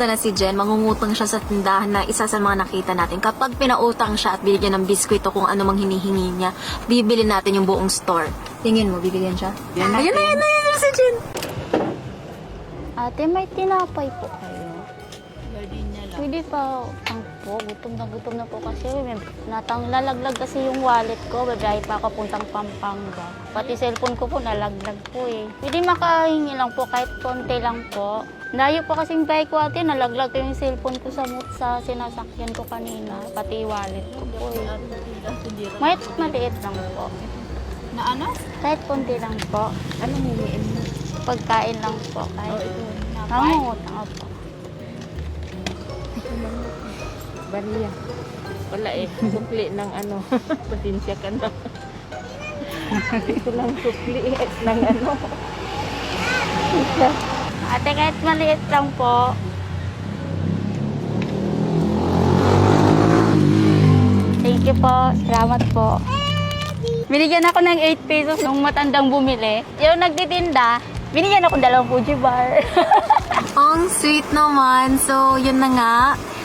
ganito na si Jen, mangungutang siya sa tindahan na isa sa mga nakita natin. Kapag pinautang siya at binigyan ng biskwit o kung ano mang hinihingi niya, bibili natin yung buong store. Tingin mo, bibigyan siya? Yan Ayun na, yun na, yun na si Jen. Ate, may tinapay po kayo. Pwede pa, ang po, gutom na gutom na po kasi. May natang lalaglag kasi yung wallet ko. Babiyahe pa ako puntang Pampanga. Pati cellphone ko po nalaglag po eh. Pwede makahingi lang po kahit konti lang po. Layo po kasing bike ko ate, nalaglag yung cellphone ko sa, mut- sa sinasakyan ko kanina. Pati wallet ko po eh. Kahit maliit lang po. Na ano? Kahit konti lang po. Ano hiniin mo? Pagkain lang po. Kahit Napay? Nangungutang ako. Bariya. Wala eh. Sukli ng ano. Pasensya ka na. Ito lang sukli eh, ng ano. Ate, kahit maliit lang po. Thank you po. Salamat po. Binigyan ako ng 8 pesos nung matandang bumili. Yung nagtitinda, binigyan ako dalawang Fuji bar. Ang sweet naman. So, yun na nga.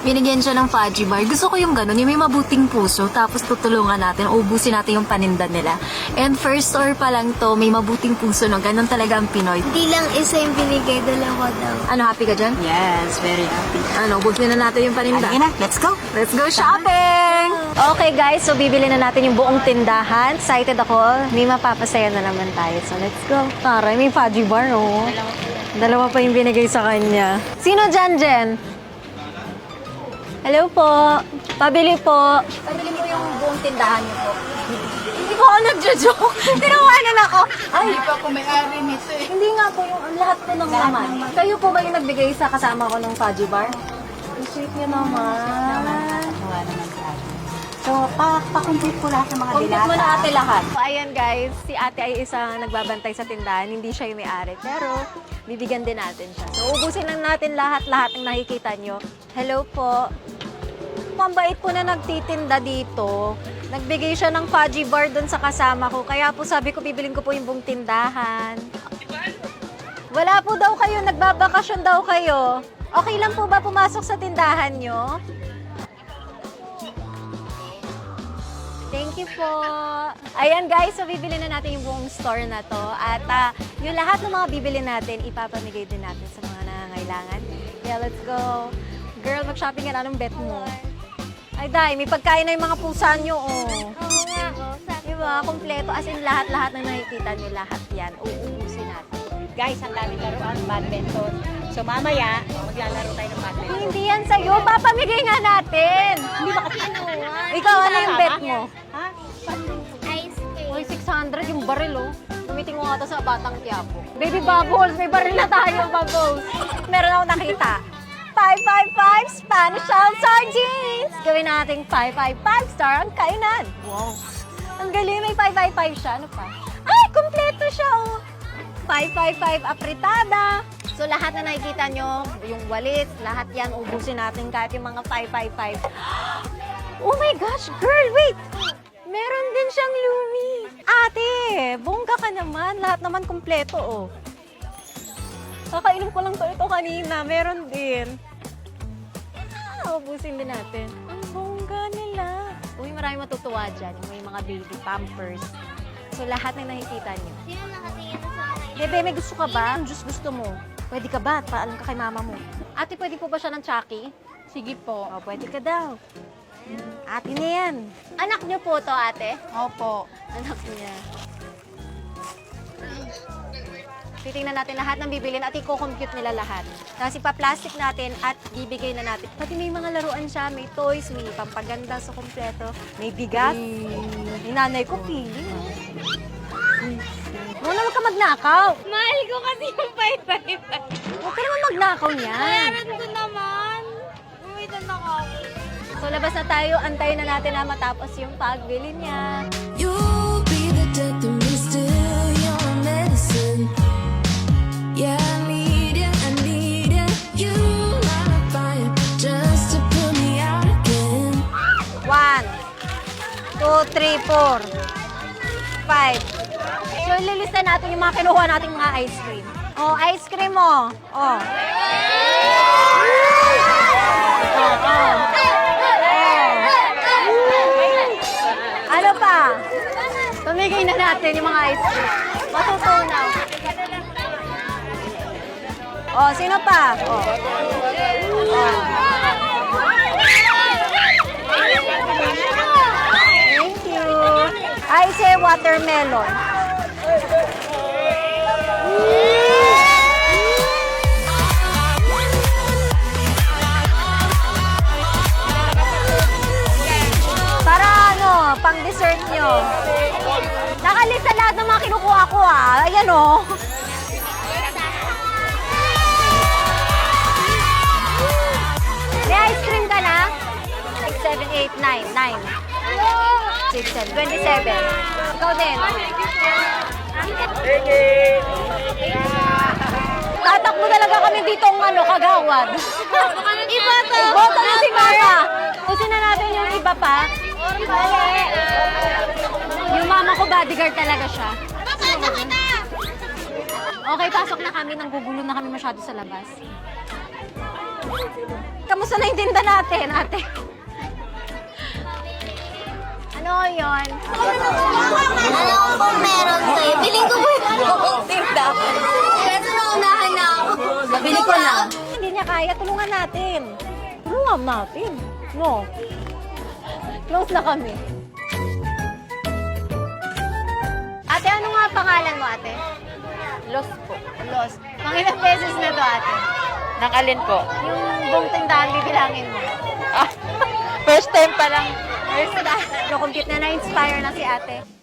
Binigyan siya ng fudgy bar. Gusto ko yung ganun, yung may mabuting puso, tapos tutulungan natin, ubusin natin yung paninda nila. And first store pa lang to, may mabuting puso, no? Ganun talaga ang Pinoy. Hindi lang isa yung binigay, dalawa daw. Ano, happy ka dyan? Yes, very happy. Ano, ubusin na natin yung paninda. na, let's go. Let's go shopping! Okay guys, so bibili na natin yung buong tindahan. Excited ako. May mapapasaya na naman tayo. So let's go. Taray, may fudgy bar, oh. Dalawa pa yung binigay sa kanya. Sino dyan, Jen? Hello po. Pabili po. Pabili mo yung buong tindahan niyo po. Hindi po ako nagjo-joke. Tinawanan ako. Ay, Hindi pa ako may-ari nito eh. hindi nga po yung lahat po ng laman. Kayo po ba yung nagbigay sa kasama ko ng fudgy bar? Ang sweet niyo naman. Wala naman sa akin. So, pa pa-complete ko lahat ng mga Complete mo na ate lahat. So, ayan guys, si ate ay isang nagbabantay sa tindahan. Hindi siya yung may-ari. Pero, bibigyan din natin siya. So, ubusin lang natin lahat-lahat ng nakikita nyo. Hello po. Mambait po na nagtitinda dito. Nagbigay siya ng fudgy bar doon sa kasama ko. Kaya po sabi ko, bibilin ko po yung buong tindahan. Wala po daw kayo. Nagbabakasyon daw kayo. Okay lang po ba pumasok sa tindahan nyo? Thank you po. Ayan guys, so bibili na natin yung buong store na to. At ah, yung lahat ng mga bibili natin, ipapamigay din natin sa mga nangangailangan. Yeah, let's go. Girl, mag-shopping ka na. Anong bet mo? Ay, Day, may pagkain na yung mga pusa nyo, oh. Oo nga, oh. Sabi Di ba? Kompleto. As in, lahat-lahat na nakikita nyo, lahat yan. Uubusin natin. Guys, ang daming laruan, badminton. So, mamaya, maglalaro tayo ng badminton. Hindi yan sa'yo. Papamigay nga natin. Hindi ba kasi ano, ah? Ikaw, ano yung bet mo? Ha? Ice cream. Uy, 600 yung baril, oh. Tumiting mo nga to sa Batang Quiapo. Baby Bubbles, may baril na tayo, Bubbles. Meron ako nakita. 555 Spanish Shell Sardines! Gawin nating 555 star ang kainan. Wow. Ang galing, may 555 siya. Ano pa? Ay, kompleto siya, oh. 555 apritada. So, lahat na nakikita nyo, yung walis, lahat yan, ubusin natin kahit yung mga 555. Oh my gosh, girl, wait! Meron din siyang Lumi. Ate, bongga ka naman. Lahat naman kompleto, oh. Kakainom ko lang to ito kanina. Meron din. Ubusin din natin. Ang bongga nila. Uy, marami matutuwa dyan. Yung may mga baby pampers. So, lahat na nakikita niyo. Sino nakatingin na sa mga Bebe, may gusto ka ba? Ang juice gusto mo. Pwede ka ba? Paalam ka kay mama mo. Ate, pwede po ba siya ng Chucky? Sige po. O, pwede ka daw. Ate na yan. Anak niyo po to, ate? Opo. Anak niya. Titingnan natin lahat ng bibilin at i-compute nila lahat. Tapos ipa-plastic natin at bibigay na natin. Pati may mga laruan siya, may toys, may pampaganda sa kompleto, may bigas. May nanay ko, feeling. Muna huwag ka magnakaw. Mahal ko kasi yung 555. Huwag ka naman magnakaw niyan. Meron ko naman. Umitan ako. So labas na tayo, antayin na natin na matapos yung pagbili niya. You'll 3, 4, 5. So, ililista natin yung mga kinuha nating mga ice cream. Oh, ice cream mo. Oh. Oh, oh. Ano pa? Tumigay na natin yung mga ice cream. Matutunaw. Oh, sino pa? Oh. oh. Watermelon. Para ano, pang dessert nyo. Nakalista lahat ng mga kinukuha ko ah. Ayan oh. May ice cream ka na? 6, 7, 8, 9, 9. 6, 7, 27. Ikaw din. Tatakbo talaga kami dito ng ano, kagawad. Iba to. Iboto na si Mama. Usin na natin yung iba pa. Yung mama ko bodyguard talaga siya. Okay, pasok na kami. Nanggugulo na kami masyado sa labas. Kamusta na yung tinda natin, ate? Ano yon? Alam ko meron sa'yo. Piling ko ba yung tinda? Kasi naunahan na ako. Nabili ko na. Hindi niya kaya, tulungan natin. Tulungan natin. No. Close na kami. Ate, ano nga pangalan mo, ate? Lost po. Los. Pangilang beses na to, ate? Nakalin po. Yung buong tindahan, bibilangin mo. Ah, first time pa lang. First na. No, compute na na-inspire na si ate.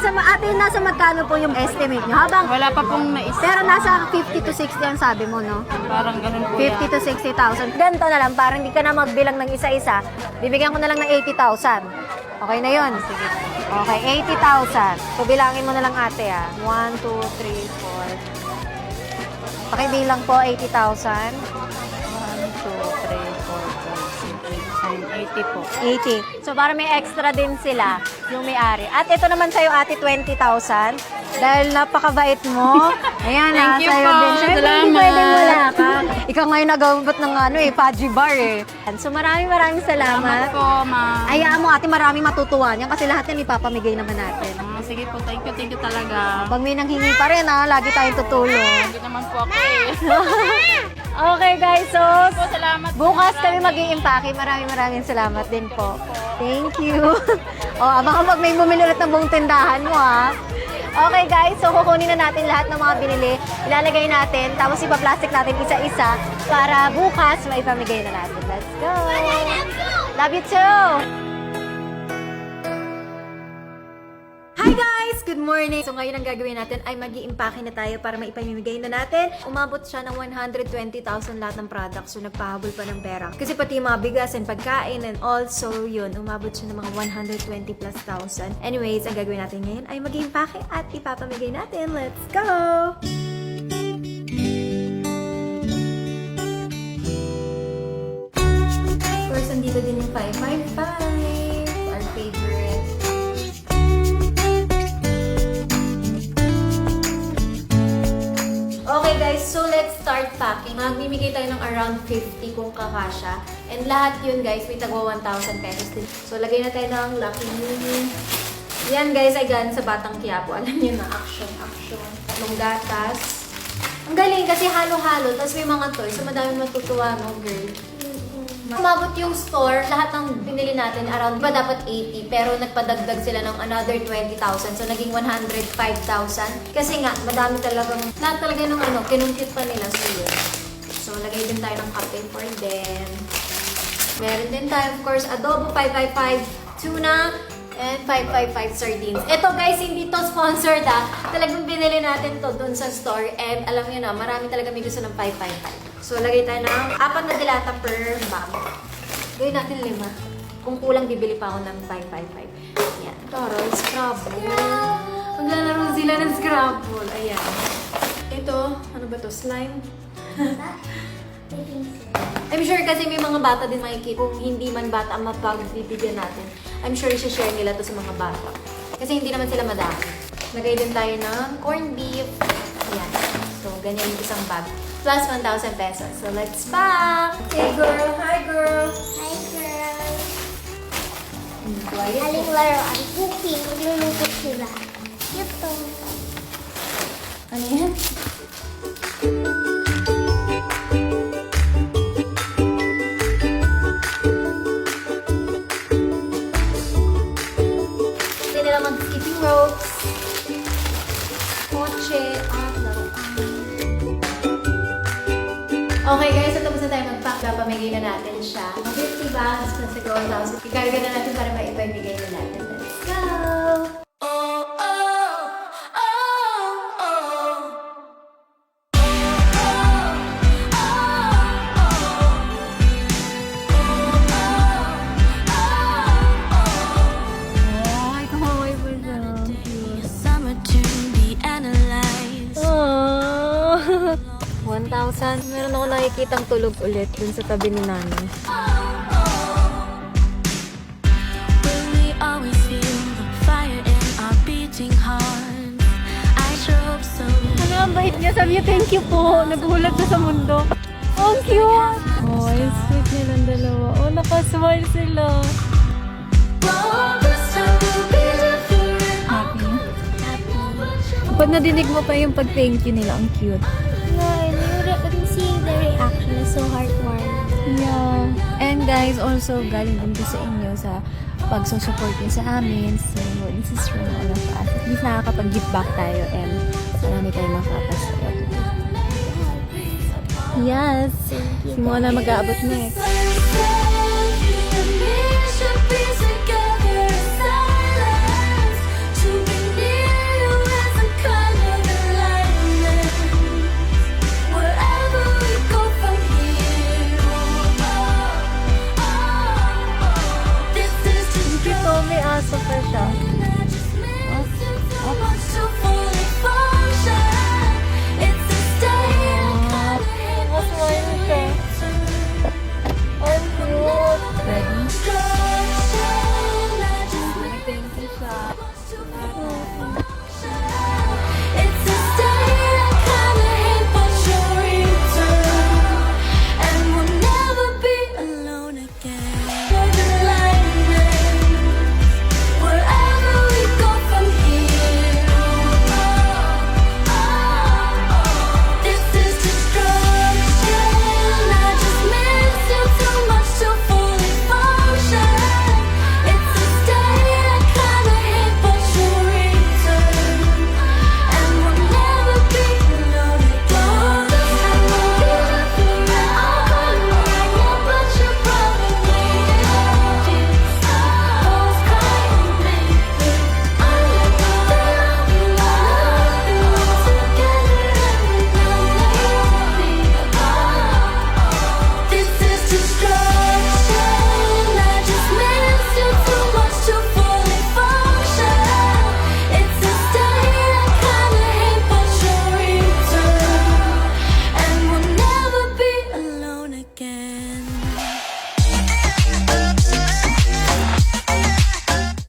Nasa, ate, nasa magkano po yung estimate nyo? Habang, Wala pa pong naisip. pero nasa 50 to 60 ang sabi mo, no? Parang ganun po 50 to 60,000. Ganito na lang, parang hindi ka na magbilang ng isa-isa. Bibigyan ko na lang ng 80,000. Okay na yun? Okay, 80,000. So, bilangin mo na lang ate ah. 1, 2, 3, 4. Pakibilang po, 80,000. 1, 2, 3, 4, 5, 6, 7, 8, 80 po. 80. So, para may extra din sila yung may-ari. At ito naman sa'yo, ate, 20,000. Dahil napakabait mo. Ayan, ah, Thank you sa'yo po. din. Siyempre, hindi Salamat. pwedeng wala ka. Ikaw ngayon nagawabot ng ano eh, Paji Bar eh. So, maraming maraming salamat. Salamat po, ma'am. Hayaan mo, ate, maraming matutuwa niyan kasi lahat yan ipapamigay naman natin. Ah, sige po, thank you, thank you talaga. Pag may nanghingi pa rin, ha, lagi tayong tutulong. Hindi naman po ako eh. okay, guys. So, po, salamat. Bukas kami mag iimpake Maraming maraming salamat din po. Thank you. o, abangan pag may bumili ulit ng buong tindahan mo, ha. Okay, guys. So, kukunin na natin lahat ng mga binili. Ilalagay natin. Tapos, ipa-plastic natin isa-isa para bukas maipamigay na natin. Let's go. Love you too. Morning! So ngayon ang gagawin natin ay mag iimpake na tayo para maipamimigay na natin. Umabot siya ng 120,000 lahat ng products. So nagpahabol pa ng pera. Kasi pati mga bigas and pagkain and also yun, umabot siya ng mga 120 plus thousand. Anyways, ang gagawin natin ngayon ay mag iimpake at ipapamigay natin. Let's go! Course, andito din yung 555, Magmimigay tayo ng around 50 kung kakasya. And lahat yun guys, may tagwa 1,000 pesos din. So lagay na tayo ng Lucky Mini. Yan guys ay galing sa Batang Quiapo. Alam niyo na, action, action. Tatlong gatas. Ang galing kasi halo-halo, tapos may mga toys. So madami matutuwa, no girl? Umabot yung store, lahat ng binili natin around ba dapat 80 pero nagpadagdag sila ng another 20,000 so naging 105,000 kasi nga madami talagang lahat talaga ng ano kinumpute pa nila so yun. So lagay din tayo ng kape for them. Meron din tayo of course adobo 555 tuna and 555 sardines. Ito guys, hindi to sponsored ah. Talagang binili natin to dun sa store and alam niyo na, marami talaga may gusto ng 555. So, lagay tayo ng apat na dilata per bag. Gawin natin lima. Kung kulang, bibili pa ako ng 555. Tara, Scrabble. Maglalaro sila ng Scrabble. Ayan. Ito, ano ba to? Slime? I'm sure kasi may mga bata din makikita. Kung hindi man bata ang mapagbibigyan natin, I'm sure i-share nila to sa mga bata. Kasi hindi naman sila madami. Lagay din tayo ng corned beef. Ayan. So, ganyan yung isang bag. Plus 1,000 pesos. So, let's pack! Hey girl! Hi girl! Hi, girl. Hmm, Quiet. Aling laruan. Cooking. Magluluto sila. Cute to. Ano yan? Papamigay na natin siya. 50 bags plus the 1,000. Ikarga na natin para maipamigay na natin. Let's go! 1,000. Meron ako nakikitang tulog ulit dun sa tabi ni nanay. Ano ang bait niya? Sabi niya, thank you po. Nagulat na sa mundo. Oh, ang cute! Oh, ang sweet nilang dalawa. Oh, nakasmile sila. Happy. Pag nadinig mo pa yung pag-thank you nila, ang cute. Is so heartwarming. Yeah. And guys, also galing din to sa inyo sa pagsusupport niyo sa amin. So, this is from all of us. At least nakakapag-give back tayo and marami tayong makakasaya. Yes. Simula na mag-aabot next.